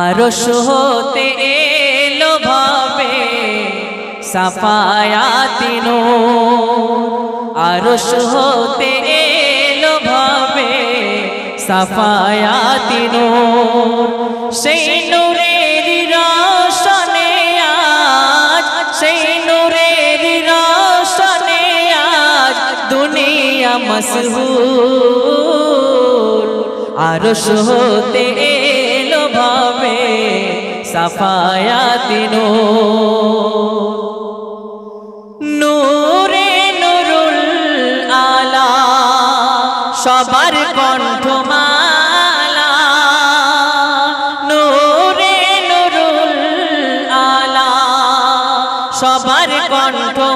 আরশ হতে এলো ভাবে সাফায়াতিনো আরশ হতে এলো ভাবে সাফায়াতিনো সেই নূরের রোশনে আজ, সেই নূরের রোশনে আজ দুনিয়া মশহুর। আরশ হতে এলো ভাবে সাফায়াতিনো নূরে। নুরুল আলা সবার কণ্ঠমালা। নূরে নুরুল আলা সবার কণ্ঠমালা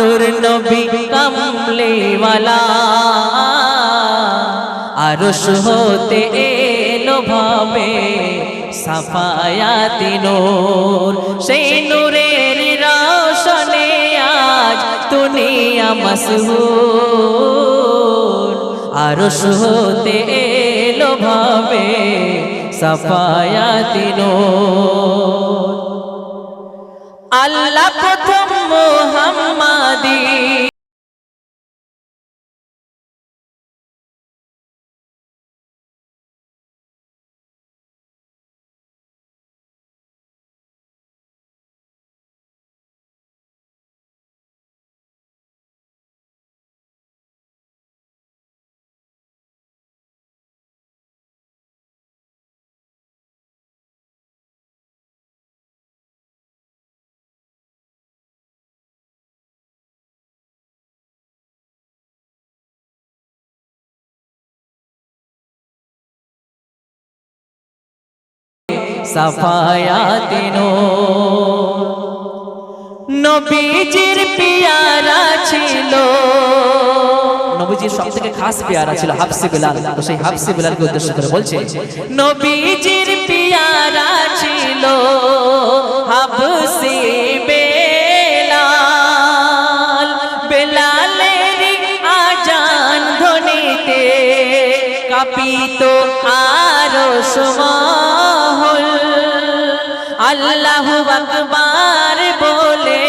নূর নবী কমলেওয়ালা আরশ হতে এলো ভাবে সাফায়াতি নূর। সেই নূরের রোশনে আজ দুনিয়া মশহুর। আরশ হতে এলো ভাবে সাফায়াতি নূর। আল্লাহ প্রথম মোহাম্মাদি সাফায়াতিনো। নবীজির পিয়ারা ছিল। নবীজির সব থেকে খাস পেয়ারা ছিল হাফসি বিলাল। তো সেই হাফসি বিলালকে উদ্দেশ্য করে বলছে, নবীজির পিয়ারা ছিল হাফসি বেলাল। বেলালের আজান ধ্বনিতে কাপিত আর সমহল আল্লাহু আকবার বলে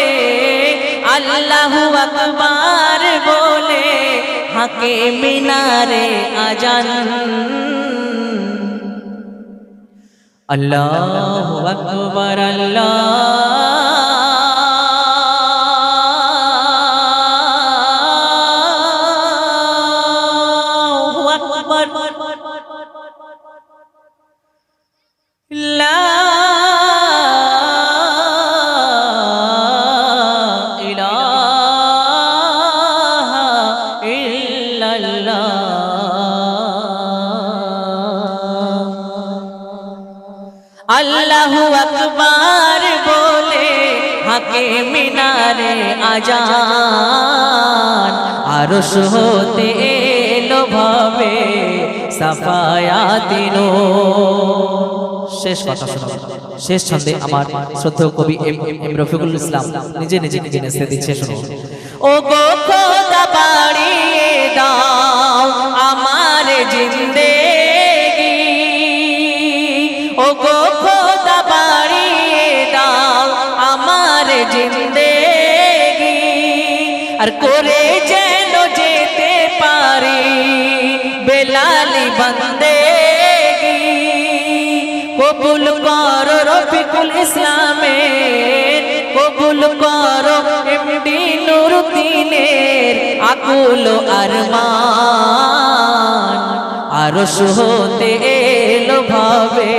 আল্লাহু আকবার বলে হাকে মিনারে আজান আল্লাহু আকবার আল্লাহু আকবার আল্লাহু আকবার বলে হাকে মিনারে আজান। আরশ হতে এলো ভাবে সাফায়াতিনো শেষ কথা শেষ ছন্দে আমার শ্রদ্ধেয় কবি এম এম রফিকুল ইসলাম নিজে নিজে নিজে নেসে দিচ্ছে শোনো। ও গো আমার করে যেন যেতে পারি বেলালি বন্দেগি। কবুল করো রফিকুল ইসলামের, কবুল করো এমডি নুরুদ্দিনের আকুল আরমান। আরশ হতে এলো ভাবে,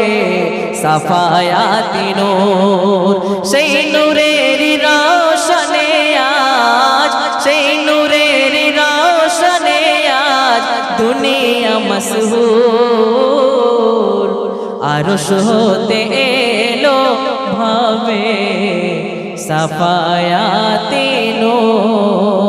সাফায়াতি নূর। সেই নূরের রোশনে আজ, সেই নূরের রোশনে আজ দুনিয়া মশহুর। আরশ হতে এলো ভাবে, সাফায়াতি নূর।